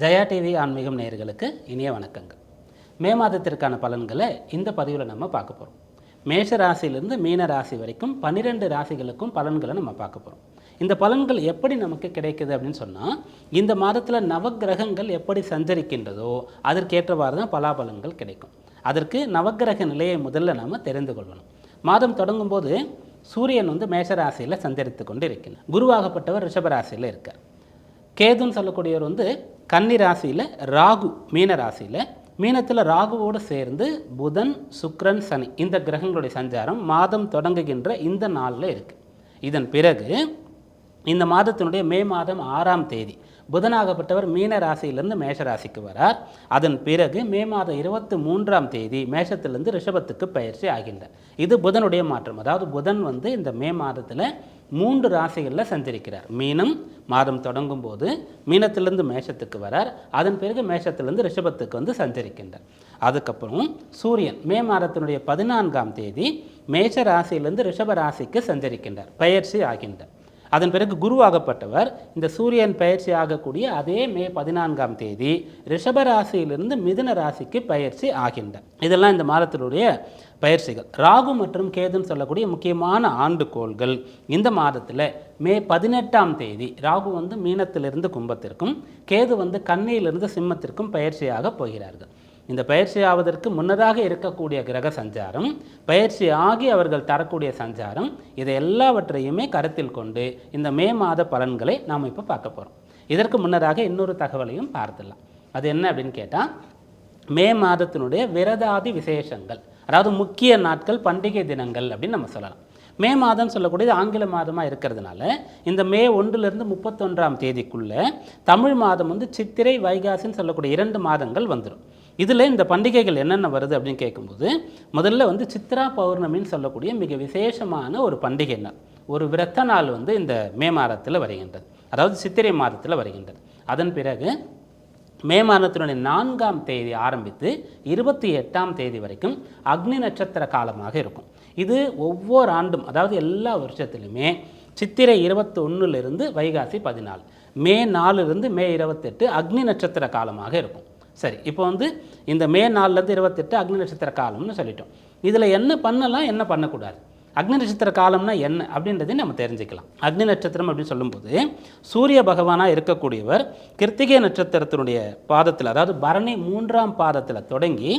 Jaya TV ஆன்மீகம் நேயர்களுக்கு இனிய வணக்கங்கள். மே மாதத்திற்கான பலன்களை இந்த பதிவில் நம்ம பார்க்க போகிறோம் மேஷ ராசியிலிருந்து மீன ராசி வரைக்கும் பன்னிரெண்டு ராசிகளுக்கும் பலன்களை நம்ம பார்க்க போகிறோம் இந்த பலன்கள் எப்படி நமக்கு கிடைக்குது அப்படின்னு சொன்னால் இந்த மாதத்தில் நவக்கிரகங்கள் எப்படி சஞ்சரிக்கின்றதோ அதற்கேற்றவாறு தான் பலாபலன்கள் கிடைக்கும். அதற்கு நவக்கிரக நிலையை முதல்ல நாம் தெரிந்து கொள்ளணும். மாதம் தொடங்கும்போது சூரியன் வந்து மேஷராசியில் சஞ்சரித்து கொண்டு இருக்கிறார் குருவாகப்பட்டவர் ரிஷபராசியில் இருக்கார். கேதுன்னு சொல்லக்கூடியவர் வந்து கன்னி ராசியில் ராகு மீன ராசியில். மீனத்தில் ராகுவோடு சேர்ந்து புதன் சுக்ரன் சனி இந்த கிரகங்களுடைய சஞ்சாரம் மாதம் தொடங்குகின்ற இந்த நாளில் இருக்குது இதன் பிறகு இந்த மாதத்தினுடைய மே மாதம் ஆறாம் தேதி புதனாகப்பட்டவர் மீன ராசியிலிருந்து மேஷ ராசிக்கு வரார். அதன் பிறகு மே மாதம் இருபத்தி மூன்றாம் தேதி மேஷத்திலிருந்து ரிஷபத்துக்கு பயிற்சி ஆகின்றார். இது புதனுடைய மாற்றம். அதாவது புதன் வந்து இந்த மே மாதத்தில் மூன்று ராசிகளில் சஞ்சரிக்கிறார். மீனம் மாதம் தொடங்கும் போது மீனத்திலிருந்து மேஷத்துக்கு வரார். அதன் பிறகு மேஷத்திலிருந்து ரிஷபத்துக்கு வந்து சஞ்சரிக்கின்றார். அதுக்கப்புறம் சூரியன் மே மாதத்தினுடைய பதினான்காம் தேதி மேஷ ராசியிலிருந்து ரிஷப ராசிக்கு சஞ்சரிக்கின்றார். பயிற்சி ஆகின்றார். அதன் பிறகு குருவாகப்பட்டவர் இந்த சூரியன் பயிற்சி ஆகக்கூடிய அதே மே பதினான்காம் தேதி ரிஷப ராசியிலிருந்து மிதுன ராசிக்கு பயிற்சி ஆகின்றார் இதெல்லாம் இந்த மாதத்தினுடைய பயிற்சிகள். ராகு மற்றும் கேதுன்னு சொல்லக்கூடிய முக்கியமான ஆண்டுகோள்கள். இந்த மாதத்தில் மே பதினெட்டாம் தேதி ராகு வந்து மீனத்திலிருந்து கும்பத்திற்கும் கேது வந்து கண்ணியிலிருந்து சிம்மத்திற்கும் பயிற்சியாக போகிறார்கள். இந்த பயிற்சி ஆவதற்கு முன்னதாக இருக்கக்கூடிய கிரக சஞ்சாரம் பயிற்சி ஆகி அவர்கள் தரக்கூடிய சஞ்சாரம் இதை எல்லாவற்றையுமே கருத்தில் கொண்டு இந்த மே மாத பலன்களை நாம் இப்போ பார்க்க போகிறோம் இதற்கு முன்னதாக இன்னொரு தகவலையும் பார்த்துடலாம். அது என்ன அப்படின்னு கேட்டால் மே மாதத்தினுடைய விரதாதி விசேஷங்கள் அதாவது முக்கிய நாட்கள் பண்டிகை தினங்கள் அப்படின்னு நம்ம சொல்லலாம். மே மாதம் சொல்லக்கூடியது ஆங்கில மாதமாக இருக்கிறதுனால இந்த மே ஒன்றுலேருந்து முப்பத்தொன்றாம் தேதிக்குள்ளே தமிழ் மாதம் வந்து சித்திரை வைகாசின்னு சொல்லக்கூடிய இரண்டு மாதங்கள் வந்துடும் இதில் இந்த பண்டிகைகள் என்னென்ன வருது அப்படின்னு கேட்கும்போது முதல்ல வந்து சித்ரா பௌர்ணமின்னு சொல்லக்கூடிய மிக விசேஷமான ஒரு பண்டிகை நாள். ஒரு விரத்த நாள் வந்து இந்த மே மாதத்தில் வருகின்றது. அதாவது சித்திரை மாதத்தில் வருகின்றது. அதன் பிறகு மே மாதத்தினுடைய நான்காம் தேதி ஆரம்பித்து இருபத்தி எட்டாம் தேதி வரைக்கும் அக்னி நட்சத்திர காலமாக இருக்கும். இது ஒவ்வொரு ஆண்டும் அதாவது எல்லா வருஷத்துலையுமே சித்திரை இருபத்தொன்னுலேருந்து வைகாசி பதினாலு மே நாலுலேருந்து மே இருபத்தெட்டு அக்னி நட்சத்திர காலமாக இருக்கும். சரி இப்போ வந்து இந்த மே நாலுலேருந்து இருபத்தெட்டு அக்னி நட்சத்திர காலம்னு சொல்லிட்டோம். இதில் என்ன பண்ணலாம் என்ன பண்ணக்கூடாது? அக்னி நட்சத்திர காலம்னா என்ன அப்படின்றதையும் நம்ம தெரிஞ்சுக்கலாம். அக்னி நட்சத்திரம் அப்படின்னு சொல்லும்போது சூரிய பகவானாக இருக்கக்கூடியவர் கிருத்திகை நட்சத்திரத்தினுடைய பாதத்தில் அதாவது பரணி மூன்றாம் பாதத்தில் தொடங்கி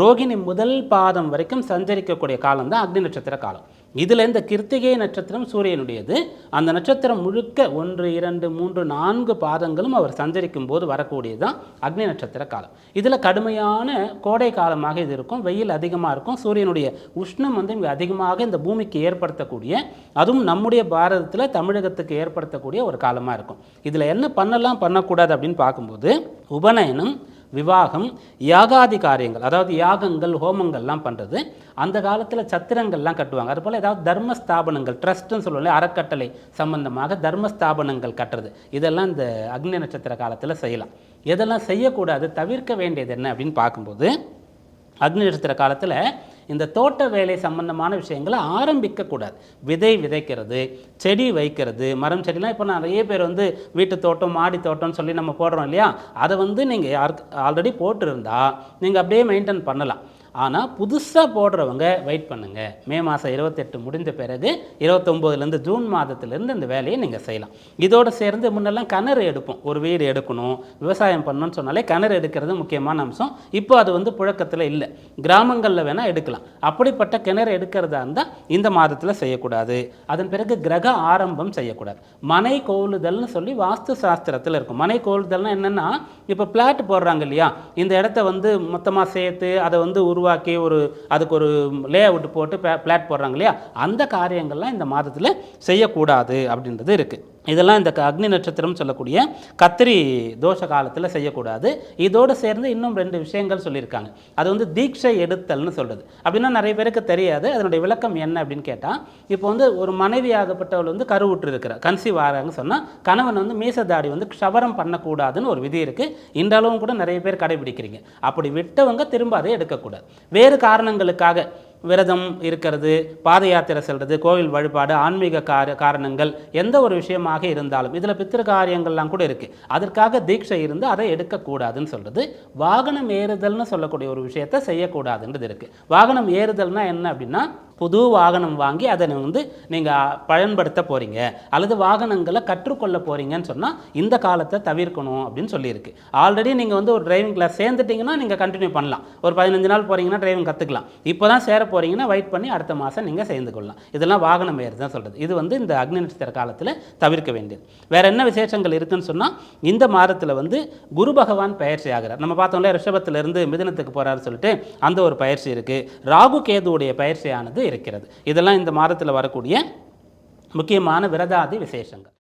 ரோகிணி முதல் பாதம் வரைக்கும் சஞ்சரிக்கக்கூடிய காலம் தான் அக்னி நட்சத்திர காலம். இதில் இந்த கிருத்திகை நட்சத்திரம் சூரியனுடையது. அந்த நட்சத்திரம் முழுக்க ஒன்று இரண்டு மூன்று நான்கு பாதங்களும் அவர் சஞ்சரிக்கும் போது வரக்கூடியது தான் அக்னி நட்சத்திர காலம். இதில் கடுமையான கோடை காலமாக இது இருக்கும். வெயில் அதிகமாக இருக்கும். சூரியனுடைய உஷ்ணம் வந்து இங்கே அதிகமாக இந்த பூமிக்கு ஏற்படுத்தக்கூடிய அதுவும் நம்முடைய பாரதத்தில் தமிழகத்துக்கு ஏற்படுத்தக்கூடிய ஒரு காலமாக இருக்கும். இதில் என்ன பண்ணலாம் பண்ணக்கூடாது அப்படின்னு பார்க்கும்போது உபநயனம் விவாகம் யாகாதி காரியங்கள் அதாவது யாகங்கள் ஹோமங்கள்லாம் பண்ணுறது அந்த காலத்தில் சத்திரங்கள்லாம் கட்டுவாங்க. அதுபோல் ஏதாவது தர்ம ஸ்தாபனங்கள் ட்ரஸ்ட்டுன்னு சொல்லுவோம் அறக்கட்டளை சம்பந்தமாக தர்ம ஸ்தாபனங்கள் கட்டுறது. இதெல்லாம் இந்த அக்னி நட்சத்திர காலத்தில் செய்யலாம். எதெல்லாம் செய்யக்கூடாது தவிர்க்க வேண்டியது என்ன அப்படின்னு பார்க்கும்போது அக்னி நட்சத்திர காலத்தில் இந்த தோட்ட வேலை சம்பந்தமான விஷயங்களை ஆரம்பிக்கக்கூடாது. விதை விதைக்கிறது செடி வைக்கிறது மரம் செடிலாம் இப்போ நிறைய பேர் வந்து வீட்டு தோட்டம் மாடி தோட்டம்னு சொல்லி நம்ம போடுறோம் இல்லையா? அதை வந்து நீங்கள் யாருக்கு ஆல்ரெடி போட்டிருந்தா நீங்கள் அப்படியே மெயின்டைன் பண்ணலாம். ஆனால் புதுசாக போடுறவங்க வெயிட் பண்ணுங்கள் மே மாதம் இருபத்தெட்டு முடிந்த பிறகு இருபத்தொம்போதுலேருந்து ஜூன் மாதத்துலேருந்து இந்த வேலையை நீங்கள் செய்யலாம். இதோடு சேர்ந்து முன்னெல்லாம் கிணறு எடுப்போம். ஒரு வீடு எடுக்கணும் விவசாயம் பண்ணணும்னு சொன்னாலே கிணறு எடுக்கிறது முக்கியமான அம்சம். இப்போ அது வந்து புழக்கத்தில் இல்லை. கிராமங்களில் வேணால் எடுக்கலாம். அப்படிப்பட்ட கிணறு எடுக்கிறதா இருந்தால் இந்த மாதத்தில் செய்யக்கூடாது. அதன் பிறகு கிரக ஆரம்பம் செய்யக்கூடாது. மனை கோவிலுதல்னு சொல்லி வாஸ்து சாஸ்திரத்தில் இருக்கும். மனை கோவிலுதல்னால் என்னென்னா இப்போ பிளாட் போடுறாங்க இல்லையா? இந்த இடத்த வந்து மொத்தமாக சேர்த்து அதை வந்து உருவாக்கி ஒரு அதுக்கு ஒரு லே அவுட் போட்டு பிளாட் போடுறாங்க இல்லையா? அந்த காரியங்கள்லாம் இந்த மாதத்தில் செய்யக்கூடாது அப்படின்றது இருக்குது இதெல்லாம் இந்த க- அக்னி நட்சத்திரம் சொல்லக்கூடிய கத்திரி தோஷ காலத்தில் செய்யக்கூடாது. இதோடு சேர்ந்து இன்னும் ரெண்டு விஷயங்கள் சொல்லியிருக்காங்க. அது வந்து தீட்சை எடுத்தல்னு சொல்கிறது அப்படின்னா நிறைய பேருக்கு தெரியாது. அதனுடைய விளக்கம் என்ன அப்படின்னு கேட்டால் இப்போ வந்து ஒரு மனைவி ஆகப்பட்டவள் வந்து கருவுற்று இருக்கிறார் கன்சீவ் ஆகிறாங்க சொன்னால் கணவன் வந்து மீசதாடி வந்து க்ஷவரம் பண்ணக்கூடாதுன்னு ஒரு விதி இருக்குது இன்றளவும் கூட நிறைய பேர் கடைபிடிக்கிறீங்க. அப்படி விட்டவங்க திரும்ப அதை எடுக்கக்கூடாது. வேறு காரணங்களுக்காக விரதம் இருக்கிறது பாத யாத்திரை செல்வது கோவில் வழிபாடு ஆன்மீக கார காரணங்கள் எந்த ஒரு விஷயமாக இருந்தாலும் இதில் பித்திரு காரியங்கள்லாம் கூட இருக்குது அதற்காக தீட்சை இருந்து அதை எடுக்கக்கூடாதுன்னு சொல்கிறது வாகனம் ஏறுதல்னு சொல்லக்கூடிய ஒரு விஷயத்தை செய்யக்கூடாதுன்றது இருக்குது வாகனம் ஏறுதல்னால் என்ன அப்படின்னா புது வாகனம் வாங்கி அதை வந்து நீங்கள் பயன்படுத்த போகிறீங்க அல்லது வாகனங்களை கற்றுக்கொள்ள போகிறீங்கன்னு சொன்னால் இந்த காலத்தை தவிர்க்கணும் அப்படின்னு சொல்லியிருக்கு. ஆல்ரெடி நீங்கள் வந்து ஒரு டிரைவிங் கிளாஸ் சேர்ந்துட்டிங்கன்னா நீங்கள் கண்டினியூ பண்ணலாம். ஒரு பதினஞ்சு நாள் போகிறீங்கன்னா டிரைவிங் கற்றுக்கலாம் இப்போ தான் சேர போகிறீங்கன்னா வெயிட் பண்ணி அடுத்த மாதம் நீங்கள் சேர்ந்து கொள்ளலாம் இதெல்லாம் வாகனம் வேறு தான் சொல்கிறது இது வந்து இந்த அக்னி நட்சத்திர காலத்தில் தவிர்க்க வேண்டியது. வேறு என்ன விசேஷங்கள் இருக்குன்னு சொன்னால் இந்த மாதத்தில் வந்து குரு பகவான் பயிற்சி ஆகிறார். நம்ம பார்த்தோம்ல ரிஷபத்திலிருந்து மிதனத்துக்கு போகிறாரு சொல்லிட்டு அந்த ஒரு பயிற்சி இருக்குது ராகு கேதுவுடைய பயிற்சியானது இருக்கிறது. இதெல்லாம் இந்த மாதத்தில் வரக்கூடிய முக்கியமான விரதாதி விசேஷங்கள்.